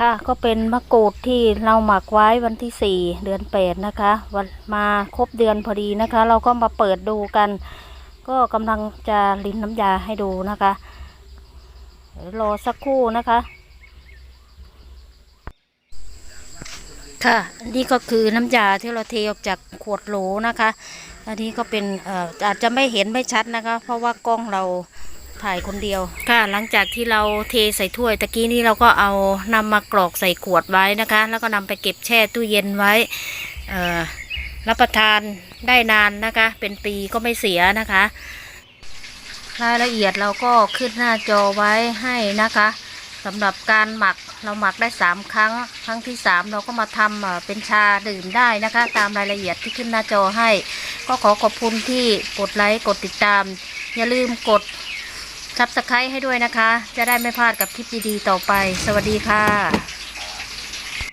ค่ะ ก็เป็นมะกรูดที่เราหมักไว้วันที่สี่เดือนแปดนะคะ วันมาครบเดือนพอดีนะคะ เราก็มาเปิดดูกัน ก็กำลังจะลิ้นน้ำยาให้ดูนะคะรอสักครู่นะคะ ค่ะ นี่ก็คือน้ำยาที่เราเทออกจากขวดโหลนะคะ อันนี้ก็เป็นอออาจจะไม่เห็นไม่ชัดนะคะ เพราะว่ากล้องเรา ถ่ายคนเดียว ค่ะหลังจากที่เราเทใส่ถ้วยตะกี้นี้เราก็เอานำมากรอกใส่ขวดไว้นะคะ แล้วก็นำไปเก็บแช่ตู้เย็นไว้เอ่อรับประทานได้นานนะคะ เป็นปีก็ไม่เสียนะคะ รายละเอียดเราก็ขึ้นหน้าจอไว้ให้นะคะสำหรับการหมักเราหมักได้สามครั้ง ครั้งที่สามเราก็มาทำเป็นชาดื่มได้นะคะ ตามรายละเอียดที่ขึ้นหน้าจอให้ ก็ขอขอบคุณที่กดไลค์กดติดตาม อย่าลืมกด ซับสไครต์ให้ด้วยนะคะ จะได้ไม่พลาดกับคลิปดีๆต่อไป สวัสดีค่ะ